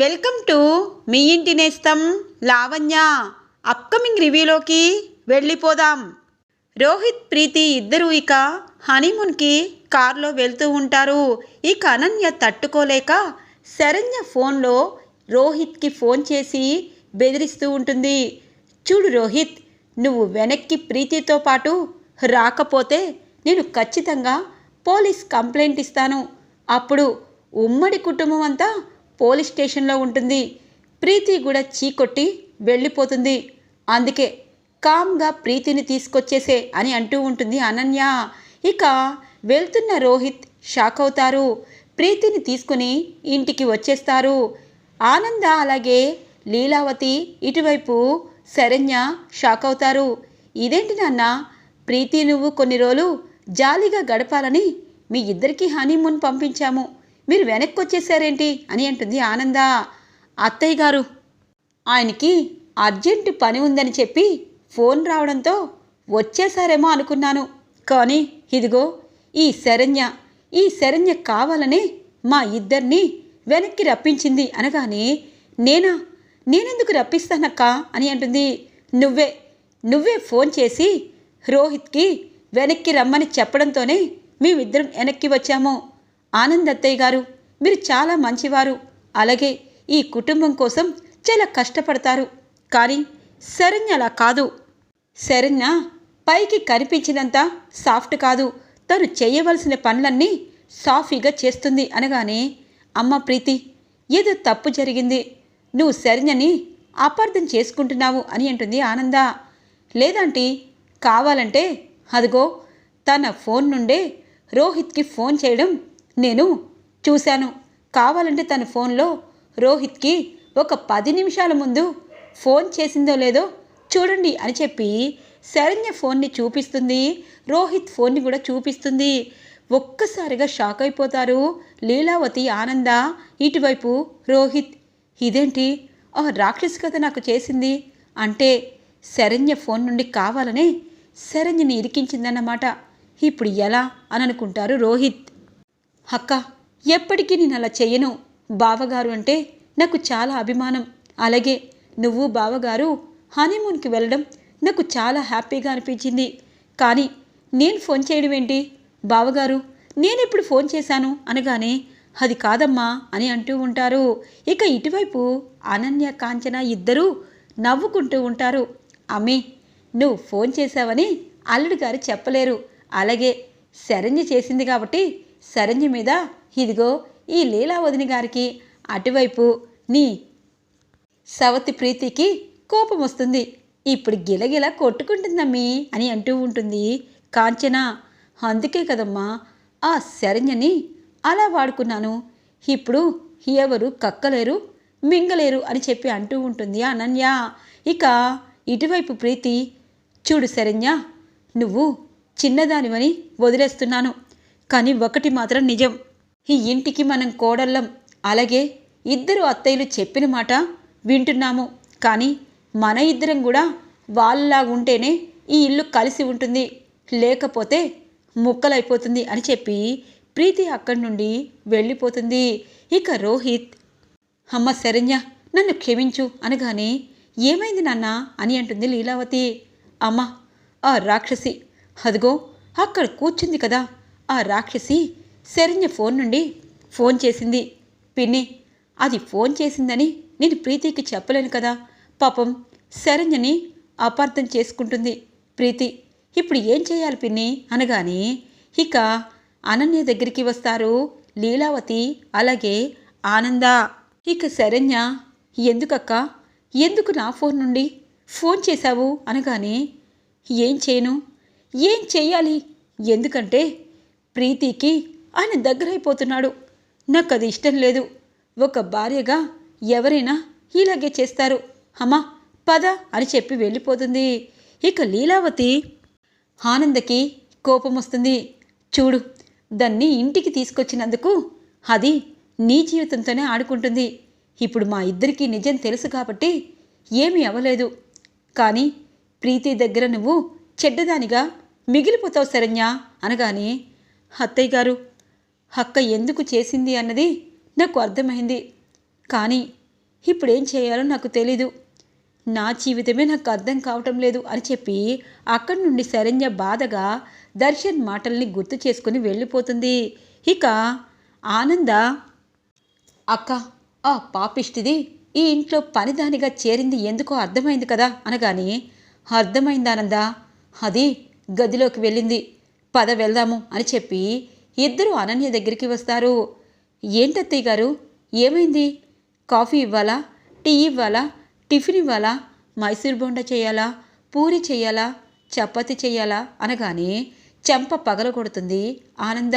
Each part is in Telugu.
వెల్కమ్ టు మీ ఇంటి నేస్తం లావణ్య. అప్కమింగ్ రివ్యూలోకి వెళ్ళిపోదాం. రోహిత్ ప్రీతి ఇద్దరూ ఇక హనీమూన్కి కారులో వెళ్తూ ఉంటారు. ఇక అనన్య తట్టుకోలేక శరణ్య ఫోన్లో రోహిత్కి ఫోన్ చేసి బెదిరిస్తూ ఉంటుంది. చూడు రోహిత్ నువ్వు వెనక్కి ప్రీతితో పాటు రాకపోతే నేను ఖచ్చితంగా పోలీస్ కంప్లైంట్ ఇస్తాను. అప్పుడు ఉమ్మడి కుటుంబం అంతా పోలీస్ స్టేషన్లో ఉంటుంది. ప్రీతి కూడా చీకొట్టి వెళ్ళిపోతుంది. అందుకే కామ్గా ప్రీతిని తీసుకొచ్చేసే అని అంటూ ఉంటుంది అనన్య. ఇక వెళ్తున్న రోహిత్ షాక్ అవుతారు. ప్రీతిని తీసుకుని ఇంటికి వచ్చేస్తారు. ఆనంద అలాగే లీలావతి ఇటువైపు శరణ్య షాక్ అవుతారు. ఇదేంటి నాన్న? ప్రీతి నువ్వు కొన్ని రోజులు జాలీగా గడపాలని మీ ఇద్దరికీ హనీమూన్ పంపించాము. మీరు వెనక్కి వచ్చేసారేంటి అని అంటుంది ఆనంద. అత్తయ్య గారు ఆయనకి అర్జెంటు పని ఉందని చెప్పి ఫోన్ రావడంతో వచ్చేసారేమో అనుకున్నాను. కానీ ఇదిగో ఈ శరణ్య ఈ శరణ్య కావాలనే మా ఇద్దరిని వెనక్కి రప్పించింది అనగానే నేనా? నేనెందుకు రప్పిస్తానక్క? అని అంటుంది. నువ్వే నువ్వే ఫోన్ చేసి రోహిత్కి వెనక్కి రమ్మని చెప్పడంతోనే మేమిద్దరం వెనక్కి వచ్చాము. ఆనంద్ అత్తయ్య గారు మీరు చాలా మంచివారు. అలాగే ఈ కుటుంబం కోసం చాలా కష్టపడతారు. కానీ శరణ్య అలా కాదు. శరణ్య పైకి కనిపించినంత సాఫ్ట్ కాదు. తను చేయవలసిన పనులన్నీ సాఫీగా చేస్తుంది అనగానే అమ్మ ప్రీతి ఏదో తప్పు జరిగింది. నువ్వు శరణ్యని అపార్థం చేసుకుంటున్నావు అని అంటుంది ఆనంద. లేదంటే కావాలంటే అదిగో తన ఫోన్ నుండే రోహిత్కి ఫోన్ చేయడం నేను చూశాను. కావాలంటే తన ఫోన్లో రోహిత్కి ఒక పది నిమిషాల ముందు ఫోన్ చేసిందో లేదో చూడండి అని చెప్పి శరణ్య ఫోన్ని చూపిస్తుంది. రోహిత్ ఫోన్ని కూడా చూపిస్తుంది. ఒక్కసారిగా షాక్ అయిపోతారు లీలావతి ఆనంద ఇటువైపు రోహిత్. ఇదేంటి? ఆ రాక్షసి కథ నాకు చేసింది. అంటే శరణ్య ఫోన్ నుండి కావాలనే శరణ్యని ఇరికించిందన్నమాట. ఇప్పుడు ఎలా? అని అనుకుంటారు రోహిత్. అక్క ఎప్పటికీ నేను అలా చెయ్యను. బావగారు అంటే నాకు చాలా అభిమానం. అలాగే నువ్వు బావగారు హనీమూన్కి వెళ్ళడం నాకు చాలా హ్యాపీగా అనిపించింది. కానీ నేను ఫోన్ చేయడం ఏంటి? బావగారు నేను ఇప్పుడు ఫోన్ చేశాను? అనగానే అది కాదమ్మా అని అంటూ ఉంటారు. ఇక ఇటువైపు అనన్య కాంచన ఇద్దరూ నవ్వుకుంటూ ఉంటారు. అమ్మి నువ్వు ఫోన్ చేశావని అల్లుడు గారు చెప్పలేరు. అలాగే శరణ్య చేసింది కాబట్టి శరణ్య మీద ఇదిగో ఈ లీలావదిని గారికి అటువైపు నీ సవతి ప్రీతికి కోపం వస్తుంది. ఇప్పుడు గిలగిల కొట్టుకుంటుందమ్మీ అని అంటూ ఉంటుంది కాంచన. అందుకే కదమ్మా ఆ శరణ్యని అలా వాడుకున్నాను. ఇప్పుడు ఎవరు కక్కలేరు మింగలేరు అని చెప్పి అంటూ ఉంటుంది అనన్య. ఇక ఇటువైపు ప్రీతి చూడు శరణ్య నువ్వు చిన్నదానివని వదిలేస్తున్నాను. కానీ ఒకటి మాత్రం నిజం. ఈ ఇంటికి మనం కోడళ్ళం. అలాగే ఇద్దరు అత్తయ్యలు చెప్పిన మాట వింటున్నాము. కానీ మన ఇద్దరం కూడా వాళ్ళలాగా ఉంటేనే ఈ ఇల్లు కలిసి ఉంటుంది. లేకపోతే ముక్కలైపోతుంది అని చెప్పి ప్రీతి అక్కడి నుండి వెళ్ళిపోతుంది. ఇక రోహిత్ అమ్మ శరణ్య నన్ను క్షమించు అనగానే ఏమైంది నాన్న? అని అంటుంది లీలావతి. అమ్మ ఆ రాక్షసి అదిగో అక్కడ కూర్చుంది కదా ఆ రాక్షసి శరణ్య ఫోన్ నుండి ఫోన్ చేసింది. పిన్ని అది ఫోన్ చేసిందని నేను ప్రీతికి చెప్పలేను కదా. పాపం శరణ్యని అపార్థం చేసుకుంటుంది ప్రీతి. ఇప్పుడు ఏం చేయాలి పిన్ని? అనగానే ఇక అనన్య దగ్గరికి వస్తారు లీలావతి అలాగే ఆనంద. ఇక శరణ్య ఎందుకక్క? ఎందుకు నా ఫోన్ నుండి ఫోన్ చేశావు? అనగానే ఏం చేయను? ఏం చేయాలి? ఎందుకంటే ప్రీతికి ఆయన దగ్గరైపోతున్నాడు. నాకు అది ఇష్టం లేదు. ఒక భార్యగా ఎవరైనా ఇలాగే చేస్తారు. అమ్మా పద అని చెప్పి వెళ్ళిపోతుంది. ఇక లీలావతి ఆనందకి కోపం వస్తుంది. చూడు దాన్ని ఇంటికి తీసుకొచ్చినందుకు అది నీ జీవితంతోనే ఆడుకుంటుంది. ఇప్పుడు మా ఇద్దరికీ నిజం తెలుసు కాబట్టి ఏమీ అవ్వలేదు. కానీ ప్రీతి దగ్గర నువ్వు చెడ్డదానిగా మిగిలిపోతావు శరణ్య అనగానే అత్తయ్య గారు అక్క ఎందుకు చేసింది అన్నది నాకు అర్థమైంది. కానీ ఇప్పుడేం చేయాలో నాకు తెలీదు. నా జీవితమే నాకు అర్థం కావటం లేదు అని చెప్పి అక్కడి నుండి శరణ్య బాధగా దర్శన్ మాటల్ని గుర్తు చేసుకుని వెళ్ళిపోతుంది. ఇక ఆనంద అక్క ఆ పాపిష్టిది ఈ ఇంట్లో పనిదానిగా చేరింది ఎందుకో అర్థమైంది కదా అనగానే అర్థమైందానందా అది గదిలోకి వెళ్ళింది. పద వెళ్దాము అని చెప్పి ఇద్దరు అనన్య దగ్గరికి వస్తారు. ఏంటత్తయ్య గారు? ఏమైంది? కాఫీ ఇవ్వాలా? టీ ఇవ్వాలా? టిఫిన్ ఇవ్వాలా? మైసూర్ బొండ చేయాలా? పూరి చేయాలా? చపాతి చేయాలా? అనగానే చెంప పగల కొడుతుంది ఆనంద.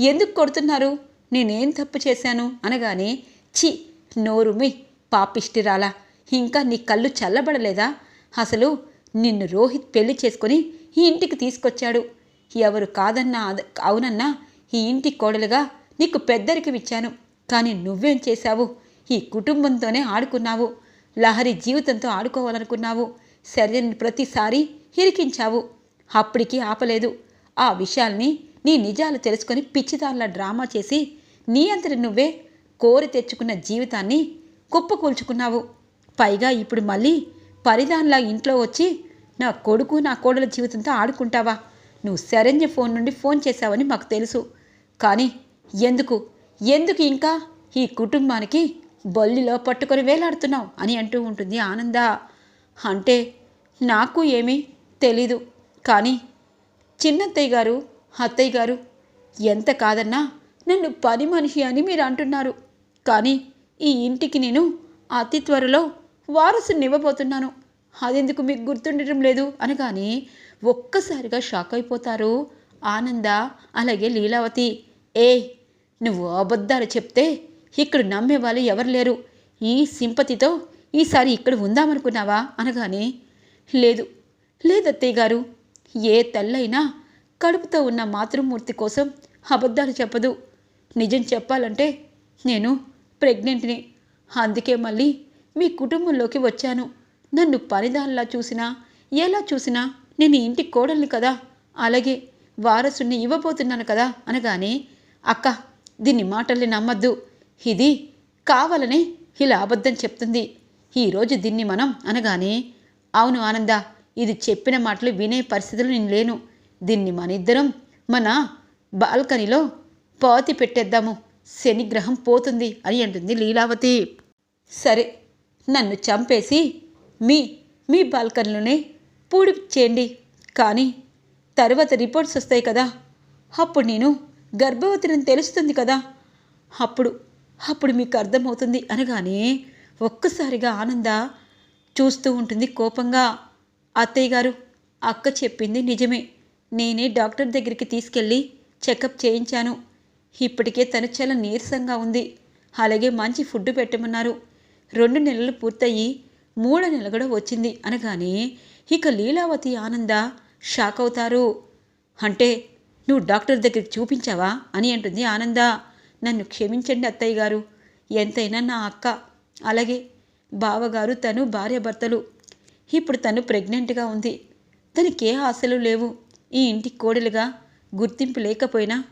ఎందుకు కొడుతున్నారు? నేనేం తప్పు చేశాను? అనగానే చి నోరుమి పాపిష్టిరాలా. ఇంకా నీ కళ్ళు చల్లబడలేదా? అసలు నిన్ను రోహిత్ పెళ్ళి చేసుకొని ఈ ఇంటికి తీసుకొచ్చాడు. ఎవరు కాదన్నా అవునన్నా ఈ ఇంటి కోడలుగా నీకు పెద్దరికి ఇచ్చాను కానీ నువ్వేం చేశావు? ఈ కుటుంబంతోనే ఆడుకున్నావు. లహరి జీవితంతో ఆడుకోవాలనుకున్నావు. శరీరాన్ని ప్రతిసారి ఇరికించావు. అప్పటికి ఆపలేదు. ఆ విషయాల్ని నీ నిజాలు తెలుసుకొని పిచ్చిదాన్ల డ్రామా చేసి నీ అంతటి నువ్వే కోరి తెచ్చుకున్న జీవితాన్ని కుప్పకూల్చుకున్నావు. పైగా ఇప్పుడు మళ్ళీ పరిదాన్లా ఇంట్లో వచ్చి నా కొడుకు నా కోడల జీవితంతో ఆడుకుంటావా? నువ్వు శరణ్య ఫోన్ నుండి ఫోన్ చేశావని మాకు తెలుసు. కానీ ఎందుకు? ఎందుకు ఇంకా? ఈ కుటుంబానికి బొల్లిలో పట్టుకొని వేలాడుతున్నావు అని అంటూ ఉంటుంది ఆనంద. అంటే నాకు ఏమీ తెలీదు. కానీ చిన్నత్తయ్య గారు అత్తయ్య గారు ఎంత కాదన్నా నన్ను పని మనిషి అని మీరు అంటున్నారు. కానీ ఈ ఇంటికి నేను అతి త్వరలో వారసుని ఇవ్వబోతున్నాను. అదెందుకు మీకు గుర్తుండటం లేదు? అనగానే ఒక్కసారిగా షాక్ అయిపోతారు ఆనంద అలాగే లీలావతి. ఏ నువ్వు అబద్ధాలు చెప్తే ఇక్కడ నమ్మే వాళ్ళు ఎవరు లేరు. ఈ సింపతితో ఈసారి ఇక్కడ ఉందామనుకున్నావా? అనగానే లేదు లేదత్తయ్య గారు. ఏ తల్లైనా కడుపుతో ఉన్న మాతృమూర్తి కోసం అబద్ధాలు చెప్పదు. నిజం చెప్పాలంటే నేను ప్రెగ్నెంట్ని. అందుకే మళ్ళీ మీ కుటుంబంలోకి వచ్చాను. నన్ను పనిదానిలా చూసినా ఎలా చూసినా నేను ఇంటి కోడల్ని కదా? అలాగే వారసుని ఇవ్వబోతున్నాను కదా? అనగానే అక్క దీన్ని మాటల్ని నమ్మద్దు. ఇది కావాలనే ఇలా అబద్ధం చెప్తుంది. ఈరోజు దీన్ని మనం అనగానే అవును ఆనంద ఇది చెప్పిన మాటలు వినే పరిస్థితులు నేను లేను. దీన్ని మన ఇద్దరం మన బాల్కనీలో పాతి పెట్టేద్దాము. శనిగ్రహం పోతుంది అని అంటుంది లీలావతి. సరే నన్ను చంపేసి మీ మీ బాల్కనీలోనే పూడి చేయండి. కానీ తర్వాత రిపోర్ట్స్ వస్తాయి కదా. అప్పుడు నేను గర్భవతిని తెలుస్తుంది కదా. అప్పుడు అప్పుడు మీకు అర్థమవుతుంది అనగానే ఒక్కసారిగా ఆనంద చూస్తూ ఉంటుంది కోపంగా. అత్తయ్య గారు అక్క చెప్పింది నిజమే. నేనే డాక్టర్ దగ్గరికి తీసుకెళ్ళి చెకప్ చేయించాను. ఇప్పటికే తను చాలా నీరసంగా ఉంది. అలాగే మంచి ఫుడ్ పెట్టమన్నారు. రెండు నెలలు పూర్తయి మూడో నెల కూడా వచ్చింది అనగానే ఇక లీలావతి ఆనంద షాక్ అవుతారు. అంటే నువ్వు డాక్టర్ దగ్గరికి చూపించావా? అని అంటుంది ఆనంద. నన్ను క్షమించండి అత్తయ్య గారు. ఎంతైనా నా అక్క. అలాగే బావగారు తను భార్యాభర్తలు. ఇప్పుడు తను ప్రెగ్నెంట్గా ఉంది. తనకి ఏ ఆశలు లేవు. ఈ ఇంటి కోడలుగా గుర్తింపు లేకపోయినా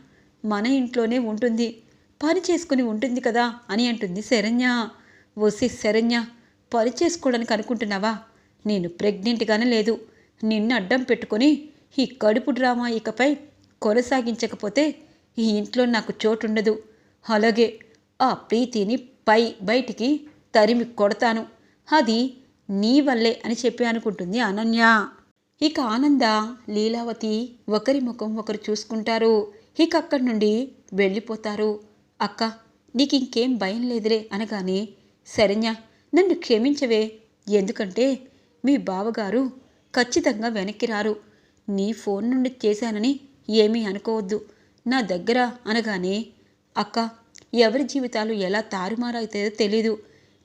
మన ఇంట్లోనే ఉంటుంది. పని చేసుకుని ఉంటుంది కదా? అని అంటుంది శరణ్య. వసి శరణ్య పని చేసుకోవడానికి అనుకుంటున్నావా? నేను ప్రెగ్నెంట్గానే లేదు. నిన్ను అడ్డం పెట్టుకొని ఈ కడుపు డ్రామా ఇకపై కొనసాగించకపోతే ఈ ఇంట్లో నాకు చోటుండదు. అలాగే ఆ ప్రీతిని పై బయటికి తరిమి కొడతాను. అది నీ వల్లే అని చెప్పి అనుకుంటుంది అనన్య. ఇక ఆనంద లీలావతి ఒకరి ముఖం ఒకరు చూసుకుంటారు. ఇక అక్కడి నుండి వెళ్ళిపోతారు. అక్క నీకు ఇంకేం భయం లేదులే అనగానే శరణ్య నన్ను క్షమించవే. ఎందుకంటే మీ బావగారు ఖచ్చితంగా వెనక్కి రారు. నీ ఫోన్ నుండి చేశానని ఏమీ అనుకోవద్దు. నా దగ్గర అనగానే అక్క ఎవరి జీవితాలు ఎలా తారుమారవుతాయో తెలీదు.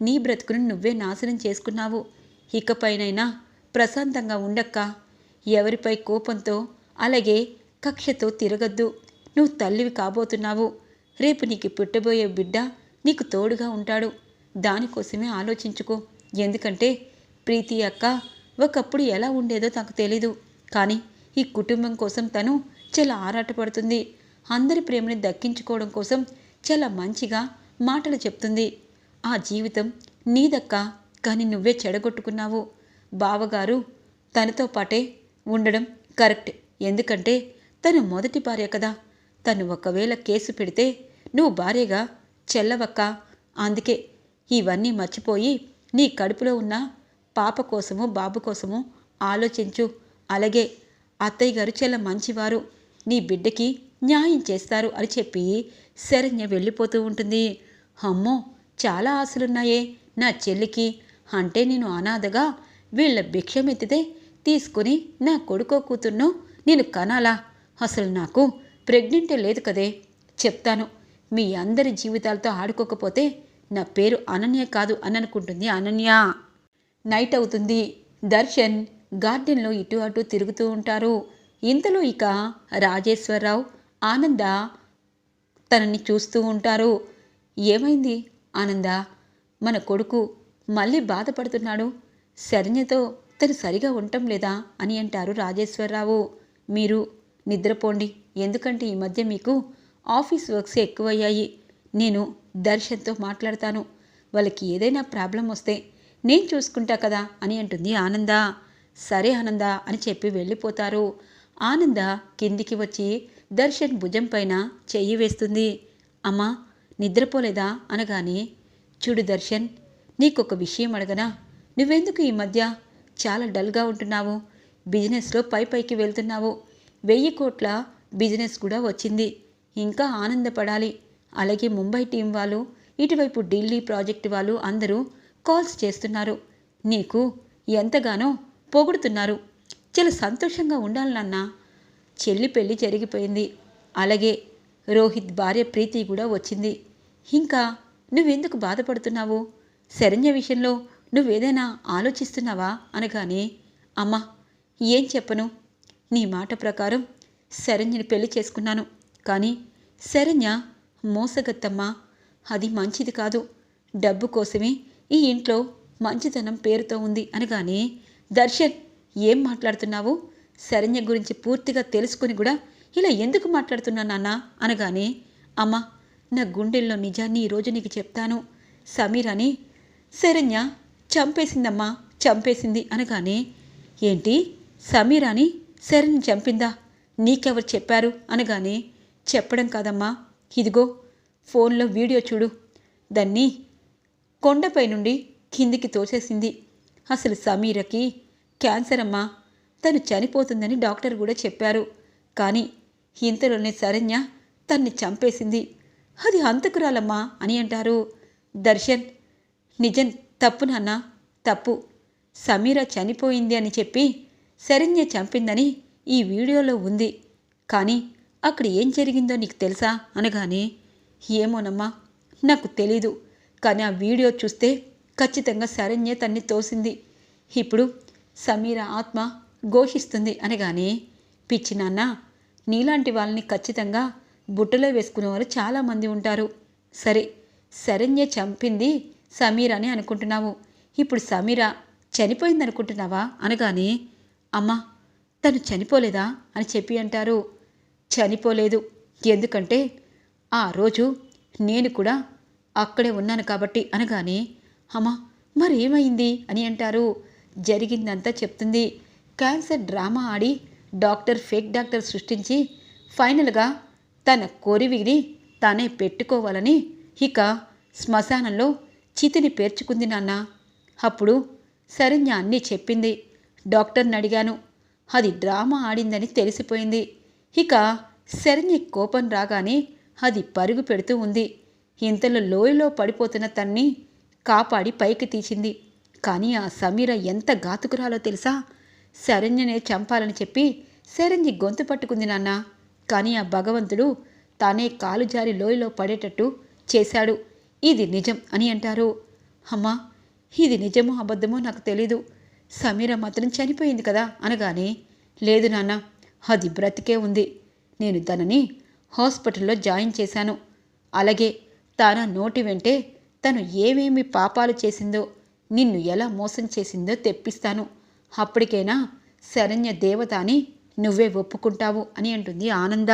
నీ బ్రతుకును నువ్వే నాశనం చేసుకున్నావు. ఇకపైనైనా ప్రశాంతంగా ఉండక్క. ఎవరిపై కోపంతో అలాగే కక్షతో తిరగద్దు. నువ్వు తల్లివి కాబోతున్నావు. రేపు నీకు పుట్టబోయే బిడ్డ నీకు తోడుగా ఉంటాడు. దానికోసమే ఆలోచించుకో. ఎందుకంటే ప్రీతి అక్క ఒకప్పుడు ఎలా ఉండేదో నాకు తెలీదు. కానీ ఈ కుటుంబం కోసం తను చాలా ఆరాటపడుతుంది. అందరి ప్రేమని దక్కించుకోవడం కోసం చాలా మంచిగా మాటలు చెప్తుంది. ఆ జీవితం నీదక్క కానీ నువ్వే చెడగొట్టుకున్నావు. బావగారు తనతో పాటే ఉండడం కరెక్ట్. ఎందుకంటే తను మొదటి భార్య కదా. తను ఒకవేళ కేసు పెడితే నువ్వు భార్యగా చెల్లవక్క. అందుకే ఇవన్నీ మర్చిపోయి నీ కడుపులో ఉన్న పాప కోసము బాబు కోసము ఆలోచించు. అలాగే అత్తయ్య గారు చాలా మంచివారు. నీ బిడ్డకి న్యాయం చేస్తారు అని చెప్పి శరణ్య వెళ్ళిపోతూ ఉంటుంది. అమ్మో చాలా ఆశలున్నాయే నా చెల్లికి. అంటే నేను అనాథగా వీళ్ళ భిక్షమెత్తితే తీసుకుని నా కొడుకో కూతుర్ను నేను కనాలా? అసలు నాకు ప్రెగ్నెంటే లేదు కదే. చెప్తాను మీ అందరి జీవితాలతో ఆడుకోకపోతే నా పేరు అనన్య కాదు అని అనుకుంటుంది అనన్య. నైట్ అవుతుంది. దర్శన్ గార్డెన్లో ఇటు అటు తిరుగుతూ ఉంటారు. ఇంతలో ఇక రాజేశ్వరరావు ఆనంద తనని చూస్తూ ఉంటారు. ఏమైంది ఆనంద? మన కొడుకు మళ్ళీ బాధపడుతున్నాడు. శరణ్యతో తను సరిగా ఉండటం లేదా అని అంటారు రాజేశ్వరరావు. మీరు నిద్రపోండి. ఎందుకంటే ఈ మధ్య మీకు ఆఫీస్ వర్క్స్ ఎక్కువయ్యాయి. నేను దర్శన్తో మాట్లాడతాను. వాళ్ళకి ఏదైనా ప్రాబ్లం వస్తే నేను చూసుకుంటా కదా అని అంటుంది ఆనంద. సరే ఆనంద అని చెప్పి వెళ్ళిపోతారు. ఆనంద కిందికి వచ్చి దర్శన్ భుజం పైన చెయ్యి వేస్తుంది. అమ్మా నిద్రపోలేదా? అనగానే చూడు దర్శన్ నీకొక విషయం అడగనా? నువ్వెందుకు ఈ మధ్య చాలా డల్గా ఉంటున్నావు? బిజినెస్లో పై పైకి వెళ్తున్నావు. వెయ్యి కోట్ల బిజినెస్ కూడా వచ్చింది. ఇంకా ఆనందపడాలి. అలాగే ముంబై టీం వాళ్ళు ఇటువైపు ఢిల్లీ ప్రాజెక్టు వాళ్ళు అందరూ కాల్స్ చేస్తున్నారు. నీకు ఎంతగానో పొగుడుతున్నారు. చాలా సంతోషంగా ఉండాలి నాన్న. చెల్లి పెళ్ళి జరిగిపోయింది. అలాగే రోహిత్ భార్య ప్రీతి కూడా వచ్చింది. ఇంకా నువ్వెందుకు బాధపడుతున్నావు? శరణ్య విషయంలో నువ్వేదైనా ఆలోచిస్తున్నావా? అనగానే అమ్మా ఏం చెప్పను? నీ మాట ప్రకారం శరణ్యని పెళ్ళి చేసుకున్నాను. కానీ శరణ్య మోసగత్తమ్మా. అది మంచిది కాదు. డబ్బు కోసమే ఈ ఇంట్లో మంచితనం పేరుతో ఉంది అనగానే దర్శన్ ఏం మాట్లాడుతున్నావు? శరణ్య గురించి పూర్తిగా తెలుసుకుని కూడా ఇలా ఎందుకు మాట్లాడుతున్నా నాన్న? అనగానే అమ్మా నా గుండెల్లో నిజాన్ని ఈరోజు నీకు చెప్తాను. సమీర్ అని శరణ్య చంపేసిందమ్మా చంపేసింది అనగానే ఏంటి? సమీర్ అని శరణ్య చంపిందా? నీకెవరు చెప్పారు? అనగానే చెప్పడం కాదమ్మా. ఇదిగో ఫోన్లో వీడియో చూడు. దాన్ని కొండపై నుండి కిందికి తోసేసింది. అసలు సమీరకి క్యాన్సర్ అమ్మా. తను చనిపోతుందని డాక్టర్ కూడా చెప్పారు. కానీ ఇంతలోనే శరణ్య తన్ని చంపేసింది. అది హంతకురాలమ్మా అని అంటారు. దర్శన్ నిజం తప్పు నాన్న తప్పు. సమీర చనిపోయింది అని చెప్పి శరణ్య చంపిందని ఈ వీడియోలో ఉంది. కానీ అక్కడ ఏం జరిగిందో నీకు తెలుసా? అనగానే ఏమోనమ్మా నాకు తెలీదు. కానీ ఆ వీడియో చూస్తే ఖచ్చితంగా శరణ్య తన్ని తోసింది. ఇప్పుడు సమీర ఆత్మ ఘోషిస్తుంది అనగానే పిచ్చి నాన్న నీలాంటి వాళ్ళని ఖచ్చితంగా బుట్టలో వేసుకునే వాళ్ళు చాలామంది ఉంటారు. సరే శరణ్య చంపింది సమీర అని అనుకుంటున్నావు. ఇప్పుడు సమీర చనిపోయింది అనుకుంటున్నావా అనగానే అమ్మా తను చనిపోలేదా? అని చెప్పి అంటారు. చనిపోలేదు. ఎందుకంటే ఆ రోజు నేను కూడా అక్కడే ఉన్నాను కాబట్టి అనగానే అమ్మా మరేమైంది? అని అంటారు. జరిగిందంతా చెప్తుంది. క్యాన్సర్ డ్రామా ఆడి డాక్టర్ ఫేక్ డాక్టర్ సృష్టించి ఫైనల్గా తన కోరివిని తానే పెట్టుకోవాలని ఇక శ్మశానంలో చితిని పేర్చుకుంది నాన్న. అప్పుడు శరణ్య అన్నీ చెప్పింది. డాక్టర్ని అడిగాను అది డ్రామా ఆడిందని తెలిసిపోయింది. ఇక శరణ్య కోపం రాగానే అది పరుగు పెడుతూ ఉంది. ఇంతలో లోయలో పడిపోతున్న తన్ని కాపాడి పైకి తీసింది. కానీ ఆ సమీర ఎంత ఘాతుకురాలో తెలుసా? శరణ్యనే చంపాలని చెప్పి శరణ్య గొంతు పట్టుకుంది నాన్న. కానీ ఆ భగవంతుడు తానే కాలు జారి లోయలో పడేటట్టు చేశాడు. ఇది నిజం అని అంటారు. అమ్మా ఇది నిజమో అబద్ధమో నాకు తెలీదు. సమీర మాత్రం చనిపోయింది కదా అనగానే లేదు నాన్న అది బ్రతికే ఉంది. నేను తనని హాస్పిటల్లో జాయిన్ చేశాను. అలాగే తన నోటి వెంటే తను ఏమేమి పాపాలు చేసిందో నిన్ను ఎలా మోసం చేసిందో తెప్పిస్తాను. అప్పటికైనా శరణ్య దేవత అని నువ్వే ఒప్పుకుంటావు అని అంటుంది ఆనంద.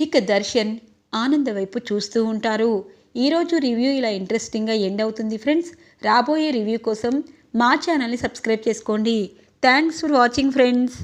ఇక దర్శన్ ఆనంద వైపు చూస్తూ ఉంటారు. ఈరోజు రివ్యూ ఇలా ఇంట్రెస్టింగ్గా ఎండ్ అవుతుంది ఫ్రెండ్స్. రాబోయే రివ్యూ కోసం మా ఛానల్ని సబ్స్క్రైబ్ చేసుకోండి. Thanks for watching friends.